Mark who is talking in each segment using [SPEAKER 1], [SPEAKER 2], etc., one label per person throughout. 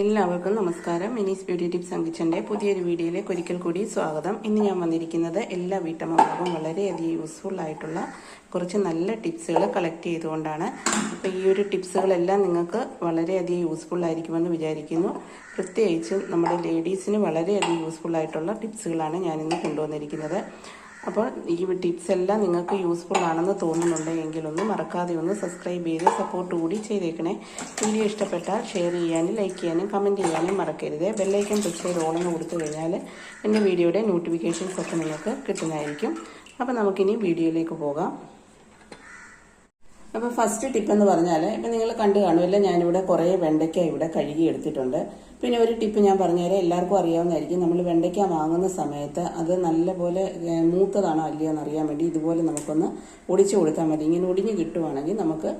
[SPEAKER 1] എല്ലാവർക്കും നമസ്കാരം. മിനീസ് beauty tips അങ്കിച്ചന്റെ പുതിയൊരു വീഡിയോയിലേക്ക് ഒരിക്കൽ കൂടി സ്വാഗതം. ഇന്ന് ഞാൻ വന്നിരിക്കുന്നത് എല്ലാ വീട്ടമ്മമാർക്കും വളരെയധികം യൂസ്ഫുൾ ആയിട്ടുള്ള കുറച്ച് നല്ല ടിപ്സുകൾ കളക്ട് ചെയ്തുകൊണ്ടാണ്. അപ്പോൾ ഈ ഒരു ടിപ്സുകളെല്ലാം നിങ്ങൾക്ക് വളരെയധികം യൂസ്ഫുൾ ആയിരിക്കുമെന്ന് വിചാരിക്കുന്നു. പ്രത്യേകിച്ചും നമ്മുടെ ലേഡീസിന് വളരെയധികം യൂസ്ഫുൾ ആയിട്ടുള്ള ടിപ്സുകളാണ് ഞാനിന്ന് കൊണ്ടുവന്നിരിക്കുന്നത്. അപ്പോൾ ഈ ടിപ്സ് എല്ലാം നിങ്ങൾക്ക് യൂസ്ഫുൾ ആണെന്ന് തോന്നുന്നുണ്ട് എങ്കിലൊന്ന് മറക്കാതെ ഒന്ന് സബ്സ്ക്രൈബ് ചെയ്ത് സപ്പോർട്ട് കൂടി ചെയ്തേക്കണേ. വീഡിയോ ഇഷ്ടപ്പെട്ടാൽ ഷെയർ ചെയ്യാനും ലൈക്ക് ചെയ്യാനും കമന്റ് ചെയ്യാനും മറക്കരുത്. ബെല്ലൈക്കൻ ക്ലിക്ക് ചെയ്ത് ഓണെന്ന് കൊടുത്തു കഴിഞ്ഞാൽ എന്റെ വീഡിയോയുടെ നോട്ടിഫിക്കേഷൻസ് ഒക്കെ നിങ്ങൾക്ക് കിട്ടുന്നതായിരിക്കും. അപ്പോൾ നമുക്കിനി വീഡിയോയിലേക്ക് പോകാം. അപ്പോൾ ഫസ്റ്റ് ടിപ്പ് എന്ന് പറഞ്ഞാൽ ഇപ്പം നിങ്ങൾ കണ്ടു കാണുമല്ലോ ഞാനിവിടെ കുറേ വെണ്ടയ്ക്ക ഇവിടെ കഴുകി എടുത്തിട്ടുണ്ട്. പിന്നെ ഒരു ടിപ്പ് ഞാൻ പറഞ്ഞുതരാം. എല്ലാവർക്കും അറിയാവുന്നതായിരിക്കും നമ്മൾ വെണ്ടയ്ക്ക വാങ്ങുന്ന സമയത്ത് അത് നല്ലപോലെ മൂത്തതാണോ അല്ലയോ എന്ന് അറിയാൻ വേണ്ടി ഇതുപോലെ നമുക്കൊന്ന് ഒടിച്ചു കൊടുത്താൽ മതി. ഇങ്ങനെ ഒടിഞ്ഞ് കിട്ടുവാണെങ്കിൽ നമുക്ക്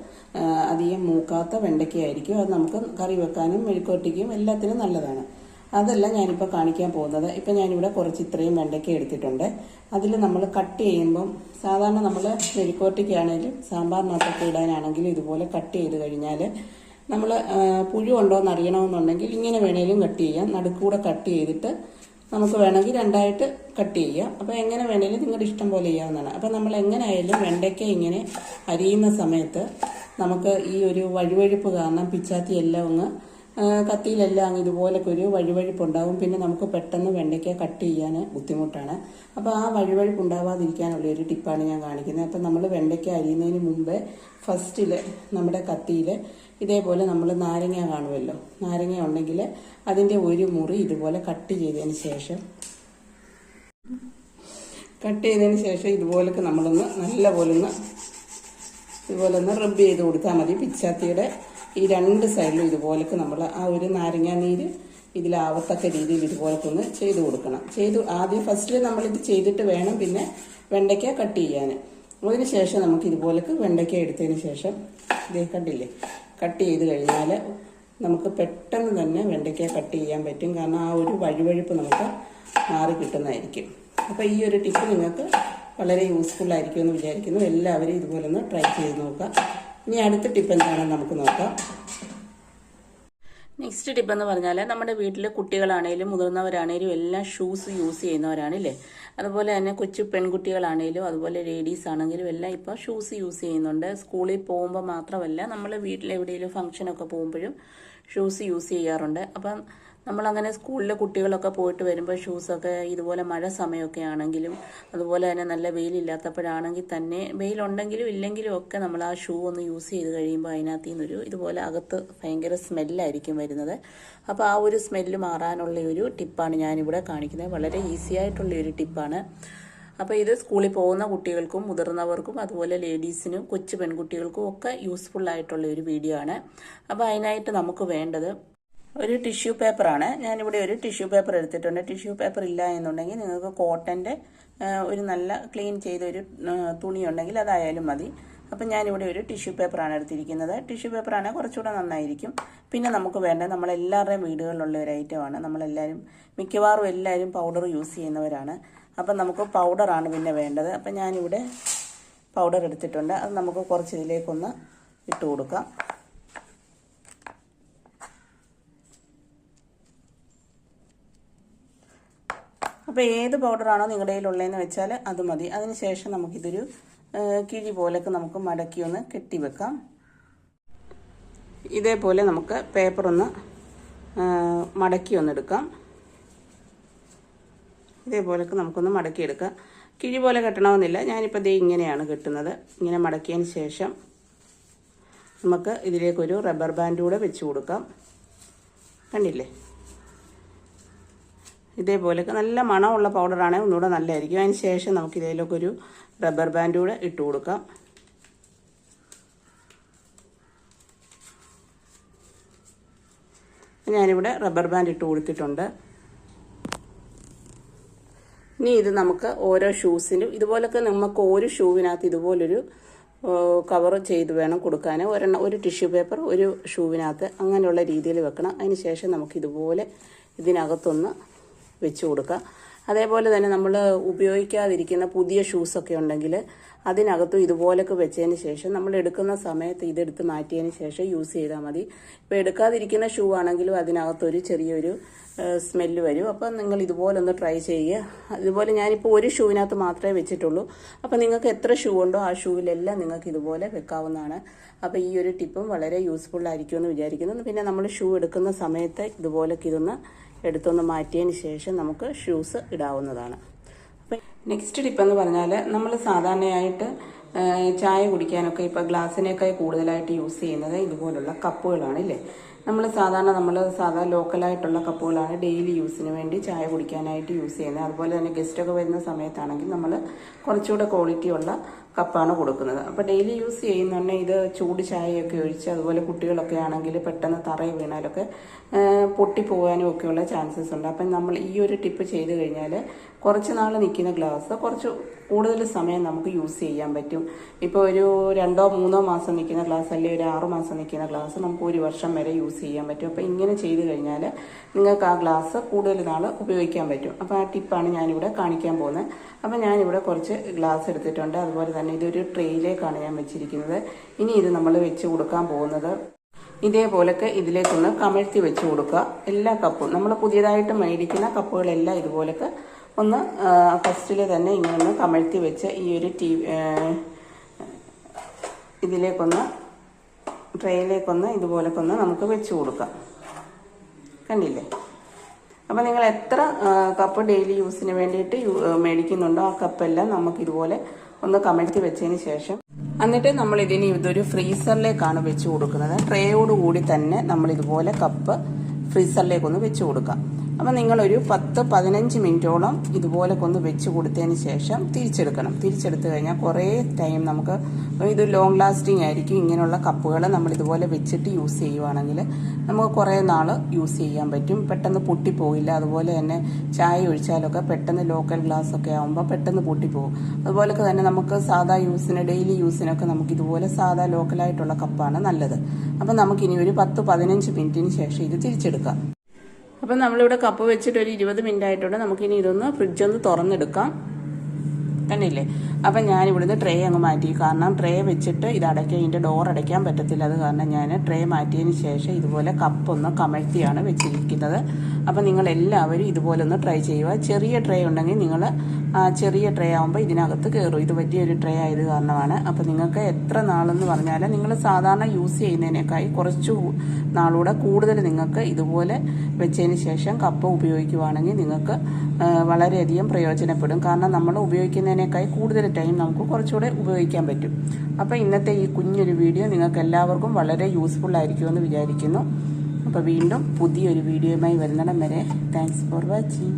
[SPEAKER 1] അധികം മൂക്കാത്ത വെണ്ടയ്ക്കയായിരിക്കും അത് നമുക്ക് കറി വെക്കാനും മെഴുക്കോട്ടിക്കും എല്ലാത്തിനും നല്ലതാണ്. അതല്ല ഞാനിപ്പോൾ കാണിക്കാൻ പോകുന്നത്. ഇപ്പം ഞാനിവിടെ കുറച്ച് ഇത്രയും വെണ്ടയ്ക്ക എടുത്തിട്ടുണ്ട്. അതിൽ നമ്മൾ കട്ട് ചെയ്യുമ്പം സാധാരണ നമ്മൾ മെഴുക്കോട്ടിക്കാണെങ്കിലും സാമ്പാറിനകത്തൊക്കെ ഇടാനാണെങ്കിലും ഇതുപോലെ കട്ട് ചെയ്ത് കഴിഞ്ഞാൽ നമ്മൾ പുഴു ഉണ്ടോ എന്ന് അറിയണമെന്നുണ്ടെങ്കിൽ ഇങ്ങനെ വേണേലും കട്ട് ചെയ്യാം. നടുക്കൂടെ കട്ട് ചെയ്തിട്ട് നമുക്ക് വേണമെങ്കിൽ രണ്ടായിട്ട് കട്ട് ചെയ്യാം. അപ്പോൾ എങ്ങനെ വേണേലും നിങ്ങളുടെ ഇഷ്ടം പോലെ ചെയ്യാവുന്നതാണ്. അപ്പോൾ നമ്മൾ എങ്ങനെയായാലും വെണ്ടയ്ക്ക ഇങ്ങനെ അരിയുന്ന സമയത്ത് നമുക്ക് ഈ ഒരു വഴുവഴുപ്പ് കാരണം പിച്ചാത്തി എല്ലാം ആ, കത്തിയിലെല്ലാം അങ്ങ് ഇതുപോലൊക്കെ ഒരു വഴുവഴുപ്പ് ഉണ്ടാവും പിന്നെ നമുക്ക് പെട്ടെന്ന് വെണ്ടയ്ക്ക കട്ട് ചെയ്യാൻ ബുദ്ധിമുട്ടാണ്. അപ്പോൾ ആ വഴുവഴുപ്പ് ഉണ്ടാവാതിരിക്കാനുള്ള ഒരു ടിപ്പാണ് ഞാൻ കാണിക്കുന്നത്. അപ്പം നമ്മൾ വെണ്ടയ്ക്ക അരിയുന്നതിന് മുമ്പേ ഫസ്റ്റിൽ നമ്മുടെ കത്തിയിൽ ഇതേപോലെ നമ്മൾ നാരങ്ങ കാണുമല്ലോ? നാരങ്ങ ഉണ്ടെങ്കിൽ അതിന്റെ ഒരു മുറി ഇതുപോലെ കട്ട് ചെയ്തതിന് ശേഷം കട്ട് ചെയ്തതിന് ശേഷം ഇതുപോലൊക്കെ നമ്മളൊന്ന് ഒന്ന് ഇതുപോലെ ഒന്ന് റബ്ബ് ചെയ്ത് കൊടുത്താൽ മതി. പിച്ചാത്തിയുടെ ഈ രണ്ട് സൈഡിലും ഇതുപോലൊക്കെ നമ്മൾ ആ ഒരു നാരങ്ങാനീര് ഇതിലാവത്തക്ക രീതിയിൽ ഇതുപോലൊക്കെ ഒന്ന് ചെയ്ത് കൊടുക്കണം. ചെയ്തു ആദ്യം ഫസ്റ്റിൽ നമ്മളിത് ചെയ്തിട്ട് വേണം പിന്നെ വെണ്ടയ്ക്ക കട്ട് ചെയ്യാൻ അതിന് ശേഷം നമുക്ക് ഇതുപോലൊക്കെ വെണ്ടയ്ക്ക എടുത്തതിന് ശേഷം ഇതേ കണ്ടില്ലേ? കട്ട് ചെയ്ത് കഴിഞ്ഞാൽ നമുക്ക് പെട്ടെന്ന് തന്നെ വെണ്ടയ്ക്ക കട്ട് ചെയ്യാൻ പറ്റും. കാരണം ആ ഒരു വഴുവഴുപ്പ് നമുക്ക് മാറി കിട്ടുന്നതായിരിക്കും. അപ്പോൾ ഈ ഒരു ടിപ്പ് നിങ്ങൾക്ക് വളരെ എന്ന് വിചാരിക്കുന്നു. എല്ലാവരും ഇതുപോലെ ഒന്ന് ട്രൈ ചെയ്ത് നോക്കാം ഇനി അടുത്ത ടിപ്പ് എന്താണെന്ന് നമുക്ക് നോക്കാം. നെക്സ്റ്റ് ടിപ്പ് എന്ന് പറഞ്ഞാൽ നമ്മുടെ വീട്ടിൽ കുട്ടികളാണേലും മുതിർന്നവരാണേലും എല്ലാം ഷൂസ് യൂസ് ചെയ്യുന്നവരാണല്ലേ? അതുപോലെ തന്നെ കൊച്ചു പെൺകുട്ടികളാണേലും അതുപോലെ ലേഡീസ് ആണെങ്കിലും എല്ലാം ഇപ്പോൾ ഷൂസ് യൂസ് ചെയ്യുന്നുണ്ട്. സ്കൂളിൽ പോകുമ്പോൾ മാത്രമല്ല നമ്മൾ വീട്ടിലെവിടെയെങ്കിലും ഫംഗ്ഷനൊക്കെ പോകുമ്പോഴും ഷൂസ് യൂസ് ചെയ്യാറുണ്ട്. അപ്പം നമ്മളങ്ങനെ സ്കൂളിലെ കുട്ടികളൊക്കെ പോയിട്ട് വരുമ്പോൾ ഷൂസൊക്കെ ഇതുപോലെ മഴ സമയമൊക്കെ ആണെങ്കിലും അതുപോലെ തന്നെ നല്ല വെയിലില്ലാത്തപ്പോഴാണെങ്കിൽ തന്നെ വെയിലുണ്ടെങ്കിലും ഇല്ലെങ്കിലും ഒക്കെ നമ്മൾ ആ ഷൂ ഒന്ന് യൂസ് ചെയ്ത് കഴിയുമ്പോൾ അതിനകത്ത് നിന്നൊരു ഇതുപോലെ അകത്ത് ഭയങ്കര സ്മെല്ലായിരിക്കും വരുന്നത്. അപ്പോൾ ആ ഒരു സ്മെല്ല് മാറാനുള്ള ഒരു ടിപ്പാണ് ഞാനിവിടെ കാണിക്കുന്നത്. വളരെ ഈസി ആയിട്ടുള്ള ഒരു ടിപ്പാണ്. അപ്പോൾ ഇത് സ്കൂളിൽ പോകുന്ന കുട്ടികൾക്കും മുതിർന്നവർക്കും അതുപോലെ ലേഡീസിനും കൊച്ചു പെൺകുട്ടികൾക്കും ഒക്കെ യൂസ്ഫുൾ ആയിട്ടുള്ള ഒരു വീഡിയോ ആണ്. അപ്പോൾ അതിനായിട്ട് നമുക്ക് വേണ്ടത് ഒരു ടിഷ്യൂ പേപ്പറാണ്. ഞാനിവിടെ ഒരു ടിഷ്യൂ പേപ്പർ എടുത്തിട്ടുണ്ട്. ടിഷ്യൂ പേപ്പർ ഇല്ല എന്നുണ്ടെങ്കിൽ നിങ്ങൾക്ക് കോട്ടന്റെ ഒരു നല്ല ക്ലീൻ ചെയ്ത ഒരു തുണി ഉണ്ടെങ്കിൽ അതായാലും മതി. അപ്പം ഞാനിവിടെ ഒരു ടിഷ്യൂ പേപ്പറാണ് എടുത്തിരിക്കുന്നത്. ടിഷ്യൂ പേപ്പറാണ് കുറച്ചുകൂടെ നന്നായിരിക്കും. പിന്നെ നമുക്ക് വേണ്ട നമ്മളെല്ലാവരുടെയും വീടുകളിലുള്ള ഒരു ഐറ്റമാണ് നമ്മളെല്ലാവരും മിക്കവാറും എല്ലാവരും പൗഡർ യൂസ് ചെയ്യുന്നവരാണ്. അപ്പം നമുക്ക് പൗഡറാണ് പിന്നെ വേണ്ടത്. അപ്പം ഞാനിവിടെ പൗഡർ എടുത്തിട്ടുണ്ട്. അത് നമുക്ക് കുറച്ച് ഇതിലേക്കൊന്ന് ഇട്ട് കൊടുക്കാം. അപ്പോൾ ഏത് പൗഡറാണോ നിങ്ങളുടെ കയ്യിലുള്ളതെന്ന് വെച്ചാൽ അത് മതി. അതിനുശേഷം നമുക്കിതൊരു കിഴി പോലൊക്കെ നമുക്ക് മടക്കി ഒന്ന് കെട്ടി വെക്കാം. ഇതേപോലെ നമുക്ക് പേപ്പർ ഒന്ന് മടക്കി ഒന്ന് എടുക്കാം. ഇതേപോലൊക്കെ നമുക്കൊന്ന് മടക്കിയെടുക്കാം കിഴി പോലെ കെട്ടണമെന്നില്ല. ഞാനിപ്പോൾ ദേ ഇങ്ങനെയാണ് കെട്ടുന്നത്. ഇങ്ങനെ മടക്കിയതിന് ശേഷം നമുക്ക് ഇതിലേക്കൊരു റബ്ബർ ബാൻഡ് കൂടെ വെച്ച് കൊടുക്കാം. കണ്ടില്ലേ? ഇതേപോലെയൊക്കെ നല്ല മണമുള്ള പൗഡറാണെങ്കിൽ ഒന്നുകൂടെ നല്ലതായിരിക്കും. അതിന് ശേഷം നമുക്ക് ഇതിലേക്ക് ഒരു റബ്ബർ ബാൻഡ് കൂടെ ഇട്ട് കൊടുക്കാം. ഞാനിവിടെ റബ്ബർ ബാൻഡ് ഇട്ട് കൊടുത്തിട്ടുണ്ട്. ഇനി ഇത് നമുക്ക് ഓരോ ഷൂസിനും ഇതുപോലൊക്കെ നമുക്ക് ഒരു ഷൂവിനകത്ത് ഇതുപോലൊരു കവർ ചെയ്ത് വേണം കൊടുക്കാൻ ഒരെണ്ണം ഒരു ടിഷ്യൂ പേപ്പർ ഒരു ഷൂവിനകത്ത് അങ്ങനെയുള്ള രീതിയിൽ വെക്കണം. അതിന് ശേഷം നമുക്ക് ഇതുപോലെ ഇതിനകത്തൊന്ന് വെച്ച് കൊടുക്കുക. അതേപോലെ തന്നെ നമ്മൾ ഉപയോഗിക്കാതിരിക്കുന്ന പുതിയ ഷൂസൊക്കെ ഉണ്ടെങ്കിൽ അതിനകത്തും ഇതുപോലൊക്കെ വെച്ചതിന് ശേഷം നമ്മൾ എടുക്കുന്ന സമയത്ത് ഇതെടുത്ത് മാറ്റിയതിന് ശേഷം യൂസ് ചെയ്താൽ മതി. ഇപ്പോൾ എടുക്കാതിരിക്കുന്ന ഷൂ ആണെങ്കിലും അതിനകത്തൊരു ചെറിയൊരു സ്മെല്ല് വരും. അപ്പം നിങ്ങൾ ഇതുപോലെ ഒന്ന് ട്രൈ ചെയ്യുക. അതുപോലെ ഞാനിപ്പോൾ ഒരു ഷൂവിനകത്ത് മാത്രമേ വെച്ചിട്ടുള്ളൂ. അപ്പം നിങ്ങൾക്ക് എത്ര ഷൂ ഉണ്ടോ ആ ഷൂവിലെല്ലാം നിങ്ങൾക്ക് ഇതുപോലെ വെക്കാവുന്നതാണ്. അപ്പോൾ ഈ ഒരു ടിപ്പും വളരെ യൂസ്ഫുൾ ആയിരിക്കുമെന്ന് വിചാരിക്കുന്നു. പിന്നെ നമ്മൾ ഷൂ എടുക്കുന്ന സമയത്ത് ഇതുപോലൊക്കെ ഇതൊന്ന് എടുത്തൊന്ന് മാറ്റിയതിന് ശേഷം നമുക്ക് ഷൂസ് ഇടാവുന്നതാണ്. അപ്പം നെക്സ്റ്റ് ടിപ്പ് എന്ന് പറഞ്ഞാൽ നമ്മൾ സാധാരണയായിട്ട് ചായ കുടിക്കാനൊക്കെ ഇപ്പോൾ ഗ്ലാസ്സിനേക്കാൾ കൂടുതലായിട്ട് യൂസ് ചെയ്യുന്നത് ഇതുപോലുള്ള കപ്പുകളാണ് ഇല്ലേ? നമ്മൾ സാധാരണ നമ്മൾ സാധാ ലോക്കലായിട്ടുള്ള കപ്പുകളാണ് ഡെയിലി യൂസിന് വേണ്ടി ചായ കുടിക്കാനായിട്ട് യൂസ് ചെയ്യുന്നത്. അതുപോലെ തന്നെ ഗസ്റ്റൊക്കെ വരുന്ന സമയത്താണെങ്കിൽ നമ്മൾ കുറച്ചുകൂടെ ക്വാളിറ്റി ഉള്ള കപ്പാണ് കൊടുക്കുന്നത്. അപ്പോൾ ഡെയിലി യൂസ് ചെയ്യുന്നുണ്ടെ ഇത് ചൂട് ചായയൊക്കെ ഒഴിച്ച് അതുപോലെ കുട്ടികളൊക്കെ ആണെങ്കിൽ പെട്ടെന്ന് തറയിൽ വീണാലൊക്കെ പൊട്ടിപ്പോകാനും ഒക്കെയുള്ള ചാൻസസ് ഉണ്ട്. അപ്പം നമ്മൾ ഈ ഒരു ടിപ്പ് ചെയ്ത് കഴിഞ്ഞാൽ കുറച്ച് നാൾ നിൽക്കുന്ന ഗ്ലാസ് കുറച്ച് കൂടുതൽ സമയം നമുക്ക് യൂസ് ചെയ്യാൻ പറ്റും. ഇപ്പോൾ ഒരു രണ്ടോ മൂന്നോ മാസം നിൽക്കുന്ന ഗ്ലാസ് അല്ലെങ്കിൽ ഒരു ആറ് മാസം നിൽക്കുന്ന ഗ്ലാസ് നമുക്ക് ഒരു വർഷം വരെ യൂസ് ചെയ്യാൻ പറ്റും. അപ്പോൾ ഇങ്ങനെ ചെയ്ത് കഴിഞ്ഞാൽ നിങ്ങൾക്ക് ആ ഗ്ലാസ് കൂടുതൽ നാൾ ഉപയോഗിക്കാൻ പറ്റും. അപ്പോൾ ആ ടിപ്പാണ് ഞാനിവിടെ കാണിക്കാൻ പോകുന്നത്. അപ്പോൾ ഞാനിവിടെ കുറച്ച് ഗ്ലാസ് എടുത്തിട്ടുണ്ട്. അതുപോലെ തന്നെ ഇതൊരു ട്രെയിലേക്കാണ് ഞാൻ വെച്ചിരിക്കുന്നത്. ഇനി ഇത് നമ്മൾ വെച്ച് കൊടുക്കാൻ പോകുന്നത് ഇതേപോലൊക്കെ ഇതിലേക്കൊന്ന് കമഴ്ത്തി വെച്ച് കൊടുക്കുക. എല്ലാ കപ്പും നമ്മൾ പുതിയതായിട്ട് മേടിക്കുന്ന കപ്പുകളെല്ലാം ഇതുപോലൊക്കെ ഒന്ന് ഫസ്റ്റിൽ തന്നെ ഇങ്ങനെ ഒന്ന് കമഴ്ത്തി വെച്ച് ഈ ഒരു ടി ഇതിലേക്കൊന്ന് ട്രെയിലേക്കൊന്ന് ഇതുപോലൊക്കെ ഒന്ന് നമുക്ക് വെച്ച് കൊടുക്കാം. കണ്ടില്ലേ? അപ്പോൾ നിങ്ങൾ എത്ര കപ്പ് ഡെയിലി യൂസിന് വേണ്ടിയിട്ട് മേടിക്കുന്നുണ്ടോ ആ കപ്പെല്ലാം നമുക്ക് ഇതുപോലെ ഒന്ന് കമഴ്ത്തി വെച്ചതിന് ശേഷം. എന്നിട്ട് നമ്മൾ ഇതിന് ഇതൊരു ഫ്രീസറിലേക്കാണ് വെച്ച് കൊടുക്കുന്നത്. ട്രേയോട് കൂടി തന്നെ നമ്മൾ ഇതുപോലെ കപ്പ് ഫ്രീസറിലേക്കൊന്ന് വെച്ച് കൊടുക്കാം. അപ്പം നിങ്ങളൊരു പത്ത് പതിനഞ്ച് മിനിറ്റോളം ഇതുപോലെ കൊന്ന് വെച്ച് കൊടുത്തതിന് ശേഷം തിരിച്ചെടുക്കണം. തിരിച്ചെടുത്ത് കഴിഞ്ഞാൽ കുറേ ടൈം നമുക്ക് ഇത് ലോങ് ലാസ്റ്റിംഗ് ആയിരിക്കും. ഇങ്ങനെയുള്ള കപ്പുകൾ നമ്മൾ ഇതുപോലെ വെച്ചിട്ട് യൂസ് ചെയ്യുവാണെങ്കിൽ നമുക്ക് കുറേ നാൾ യൂസ് ചെയ്യാൻ പറ്റും. പെട്ടെന്ന് പൊട്ടിപ്പോയില്ല അതുപോലെ തന്നെ ചായ ഒഴിച്ചാലൊക്കെ പെട്ടെന്ന് ലോക്കൽ ഗ്ലാസ് ഒക്കെ ആകുമ്പോൾ പെട്ടെന്ന് പൊട്ടിപ്പോകും. അതുപോലൊക്കെ തന്നെ നമുക്ക് സാധാ യൂസിന് ഡെയിലി യൂസിനൊക്കെ നമുക്ക് ഇതുപോലെ സാധാ ലോക്കലായിട്ടുള്ള കപ്പാണ് നല്ലത്. അപ്പം നമുക്കിനി ഒരു പത്ത് പതിനഞ്ച് മിനിറ്റിന് ശേഷം ഇത് തിരിച്ചെടുക്കാം. അപ്പം നമ്മളിവിടെ കപ്പ് വെച്ചിട്ട് ഒരു ഇരുപത് മിനിറ്റ് ആയിട്ടുണ്ട്. നമുക്കിനി ഇതൊന്ന് ഫ്രിഡ്ജ് ഒന്ന് തുറന്നെടുക്കാം. കണ്ടില്ലേ? അപ്പം ഞാൻ ഇവിടുന്ന് ട്രേ അങ്ങ് മാറ്റി. കാരണം ട്രേ വെച്ചിട്ട് ഇത് അടയ്ക്കാൻ ഇതിന്റെ ഡോർ അടയ്ക്കാൻ പറ്റത്തില്ല. അത് കാരണം ഞാൻ ട്രേ മാറ്റിയതിന് ശേഷം ഇതുപോലെ കപ്പൊന്ന് കമഴ്ത്തിയാണ് വെച്ചിരിക്കുന്നത്. അപ്പം നിങ്ങളെല്ലാവരും ഇതുപോലെ ഒന്ന് ട്രൈ ചെയ്യുക. ചെറിയ ട്രേ ഉണ്ടെങ്കിൽ നിങ്ങൾ ആ ചെറിയ ട്രേ ആകുമ്പോൾ ഇതിനകത്ത് കയറും ഇത് വലിയൊരു ട്രേ ആയത് കാരണമാണ്. അപ്പം നിങ്ങൾക്ക് എത്ര നാളെന്ന് പറഞ്ഞാൽ നിങ്ങൾ സാധാരണ യൂസ് ചെയ്യുന്നതിനേക്കായി കുറച്ച് നാളൂടെ കൂടുതൽ നിങ്ങൾക്ക് ഇതുപോലെ വെച്ചതിന് ശേഷം കപ്പ ഉപയോഗിക്കുവാണെങ്കിൽ നിങ്ങൾക്ക് വളരെയധികം പ്രയോജനപ്പെടും. കാരണം നമ്മൾ ഉപയോഗിക്കുന്നതിനേക്കായി കൂടുതൽ ടൈം നമുക്ക് കുറച്ചുകൂടെ ഉപയോഗിക്കാൻ പറ്റും. അപ്പോൾ ഇന്നത്തെ ഈ കുഞ്ഞൊരു വീഡിയോ നിങ്ങൾക്ക് എല്ലാവർക്കും വളരെ യൂസ്ഫുൾ ആയിരിക്കുമെന്ന് വിചാരിക്കുന്നു. അപ്പോൾ വീണ്ടും പുതിയൊരു വീഡിയോയുമായി വരുന്നിടം വരെ. Thanks for watching